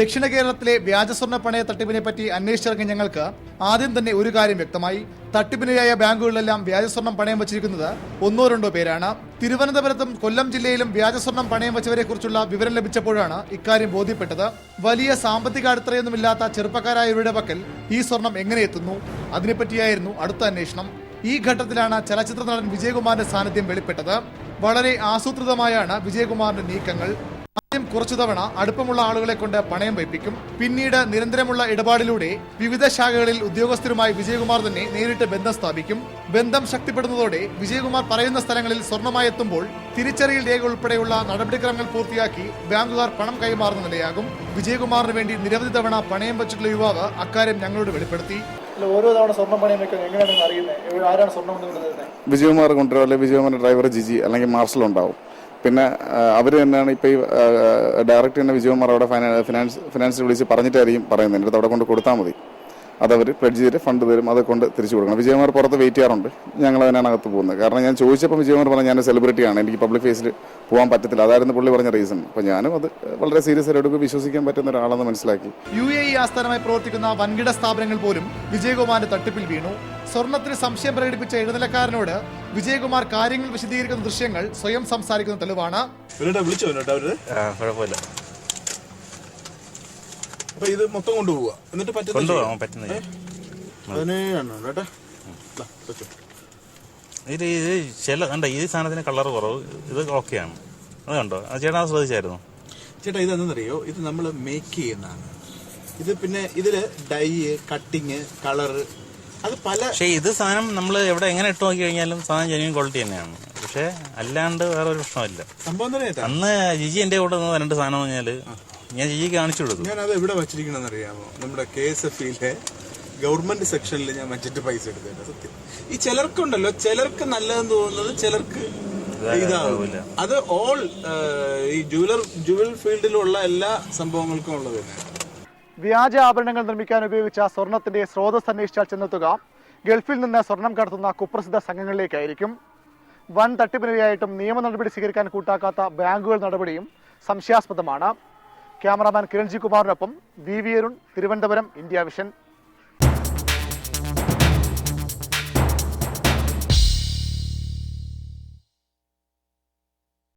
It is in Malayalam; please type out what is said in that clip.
ദക്ഷിണ കേരളത്തിലെ വ്യാജസ്വർണ പണയ തട്ടിപ്പിനെ പറ്റി അന്വേഷിച്ചിറങ്ങിയ ഞങ്ങൾക്ക് ആദ്യം തന്നെ ഒരു കാര്യം വ്യക്തമായി. തട്ടിപ്പിനിരയായ ബാങ്കുകളിലെല്ലാം വ്യാജസ്വർണം പണയം വച്ചിരിക്കുന്നത് ഒന്നോ രണ്ടോ പേരാണ്. തിരുവനന്തപുരത്തും കൊല്ലം ജില്ലയിലും വ്യാജസ്വർണം പണയം വച്ചവരെ കുറിച്ചുള്ള വിവരം ലഭിച്ചപ്പോഴാണ് ഇക്കാര്യം ബോധ്യപ്പെട്ടത്. വലിയ സാമ്പത്തിക അടിത്തറയൊന്നുമില്ലാത്ത ചെറുപ്പക്കാരായവരുടെ പക്കൽ ഈ സ്വർണം എങ്ങനെ എത്തുന്നു? അതിനെപ്പറ്റിയായിരുന്നു അടുത്ത അന്വേഷണം. ഈ ഘട്ടത്തിലാണ് ചലച്ചിത്ര നടൻ വിജയകുമാറിന്റെ സാന്നിധ്യം വെളിപ്പെട്ടത്. വളരെ ആസൂത്രിതമായാണ് വിജയകുമാറിന്റെ നീക്കങ്ങൾ. ആദ്യം കുറച്ചു തവണ അടുപ്പമുള്ള ആളുകളെ കൊണ്ട് പണയം വയ്പ്പിക്കും. പിന്നീട് നിരന്തരമുള്ള ഇടപാടിലൂടെ വിവിധ ശാഖകളിൽ ഉദ്യോഗസ്ഥരുമായി വിജയകുമാർ തന്നെ നേരിട്ട് ബന്ധം സ്ഥാപിക്കും. ബന്ധം ശക്തിപ്പെടുന്നതോടെ വിജയകുമാർ പറയുന്ന സ്ഥലങ്ങളിൽ സ്വർണമായി എത്തുമ്പോൾ തിരിച്ചറിയൽ രേഖ ഉൾപ്പെടെയുള്ള നടപടിക്രമങ്ങൾ പൂർത്തിയാക്കി ബാങ്കുകാർ പണം കൈമാറുന്ന നിലയാകും. വിജയകുമാറിന് വേണ്ടി നിരവധി തവണ പണയം വെച്ചിട്ടുള്ള യുവാവ് അക്കാര്യം ഞങ്ങളോട് വെളിപ്പെടുത്തി. ഓരോ തവണ സ്വർണം പണയം വെക്കുന്നത് എങ്ങനെയാണെന്ന് അറിയുന്നത്? ആരാണ് സ്വർണം കൊണ്ടുവരുന്നത്? വിജയകുമാർ കൊണ്ടുവരും അല്ലെങ്കിൽ വിജയകുമാറിന്റെ ഡ്രൈവർ ജിജി അല്ലെങ്കിൽ മാർഷൽ ഉണ്ടാവും. പിന്നെ അവർ തന്നെയാണ് ഇപ്പോൾ ഈ ഡയറക്റ്റ് തന്നെ വിജയകുമാർ അവിടെ ഫൈനാൻസ് ഫിനാൻസ് വിളിച്ച് പറഞ്ഞിട്ടായിരിക്കും പറയുന്നത്. എന്റെ അടുത്ത് അവിടെ കൊണ്ട് കൊടുത്താൽ മതി. അതവർ പ്ലഡ്ജ് ചെയ്തിട്ട് ഫണ്ട് തരും അത് കൊണ്ട് തിരിച്ചു കൊടുക്കണം. വിജയകുമാർ പുറത്ത് വെയിറ്റ് ചെയ്യാറുണ്ട്. ഞങ്ങൾ അതിനാണ് അകത്ത് പോകുന്നത്. കാരണം ഞാൻ ചോദിച്ചപ്പോൾ വിജയകുമാർ പറഞ്ഞു ഞാൻ സെലിബ്രിറ്റിയാണ് എനിക്ക് പബ്ലിക് ഫേസിൽ പോകാൻ പറ്റത്തില്ല. അതായിരുന്നു പുള്ളി പറഞ്ഞ റീസൺ അപ്പോൾ ഞാനും അത് വളരെ സീരിയസ് ആയിട്ട് എടുക്കും. വിശ്വസിക്കാൻ പറ്റുന്ന ഒരാളെന്ന് മനസ്സിലാക്കി. യു എ ഇ ആസ്ഥാനമായി പ്രവർത്തിക്കുന്ന വൻകിട സ്ഥാപനങ്ങൾ പോലും വിജയകുമാറിന്റെ തട്ടിപ്പിൽ വീണു. സ്വർണത്തിന് സംശയം പ്രകടിപ്പിച്ച ഇടനിലക്കാരനോട് വിജയകുമാർ കാര്യങ്ങൾ വിശദീകരിക്കുന്ന ദൃശ്യങ്ങൾ സ്വയം സംസാരിക്കുന്ന തെളിവാണ്. വിളിച്ചോ എന്നിട്ട് അവർ ആ കുഴപ്പമില്ല അപ്പൊ ഇത് മൊത്തം കൊണ്ടുപോവാ. എന്നിട്ട് പറ്റുന്ന കൊണ്ടുപോകാൻ പറ്റുന്നില്ല പതിനേഴെണ്ണം കേട്ടോ. ഇത് ഇത് ചില കണ്ട ഈ സാധനത്തിന് കളർ കുറവ്. ഇത് ഓക്കെയാണ് അത് കണ്ടോ? ആ ചേട്ടാ അത് ശ്രദ്ധിച്ചായിരുന്നു? ചേട്ടാ ഇതെന്നറിയോ ഇത് നമ്മൾ മേക്ക് ചെയ്യുന്നതാണ്. ഇത് പിന്നെ ഇതിൽ ഡൈ കട്ടിങ് കളറ് അത് പല പക്ഷേ ഇത് സാധനം നമ്മൾ എവിടെ എങ്ങനെ ഇട്ട് നോക്കി കഴിഞ്ഞാലും സാധനം ജെന്യൂൻ ക്വാളിറ്റി തന്നെയാണ്. പക്ഷേ അല്ലാണ്ട് വേറെ ഒരു പ്രശ്നമില്ല സംഭവം എന്താ അറിയാ അന്ന് ജിജി എന്റെ കൂടെ നിന്ന് രണ്ട് സാധനം എന്ന് പറഞ്ഞാൽ ഞാൻ ഈ കാണിച്ചു കൊടുത്തു. ഞാൻ അത് എവിടെ വച്ചിരിക്കണമെന്ന് അറിയാമോ നമ്മുടെ കെ എസ് എഫ് ഇയിലെ ഗവൺമെന്റ് സെക്ഷനിൽ ഞാൻ വെച്ചിട്ട് പൈസ എടുത്തിട്ട് സത്യം. ഈ ചിലർക്കുണ്ടല്ലോ ചിലർക്ക് നല്ലതെന്ന് തോന്നുന്നത് ചിലർക്ക് ഇതാവില്ല അത് ഓൾ ഈ ജുവലർ ജുവൽ ഫീൽഡിലുള്ള എല്ലാ സംഭവങ്ങൾക്കും ഉള്ളത് തന്നെ. വ്യാജ ആഭരണങ്ങൾ നിർമ്മിക്കാൻ ഉപയോഗിച്ച സ്വർണത്തിന്റെ സ്രോതസ് അന്വേഷിച്ചാൽ ചെന്നെത്തുക. ഗൾഫിൽ നിന്ന് സ്വർണം കടത്തുന്ന കുപ്രസിദ്ധ സംഘങ്ങളിലേക്കായിരിക്കും. വൻ തട്ടിപ്പിനിരയായിട്ടും നിയമ നടപടി സ്വീകരിക്കാൻ കൂട്ടാക്കാത്ത ബാങ്കുകൾ നടപടിയും സംശയാസ്പദമാണ്. Cameraman Kiranji കുമാറിനൊപ്പം V V Arun Thiruvananthapuram India vision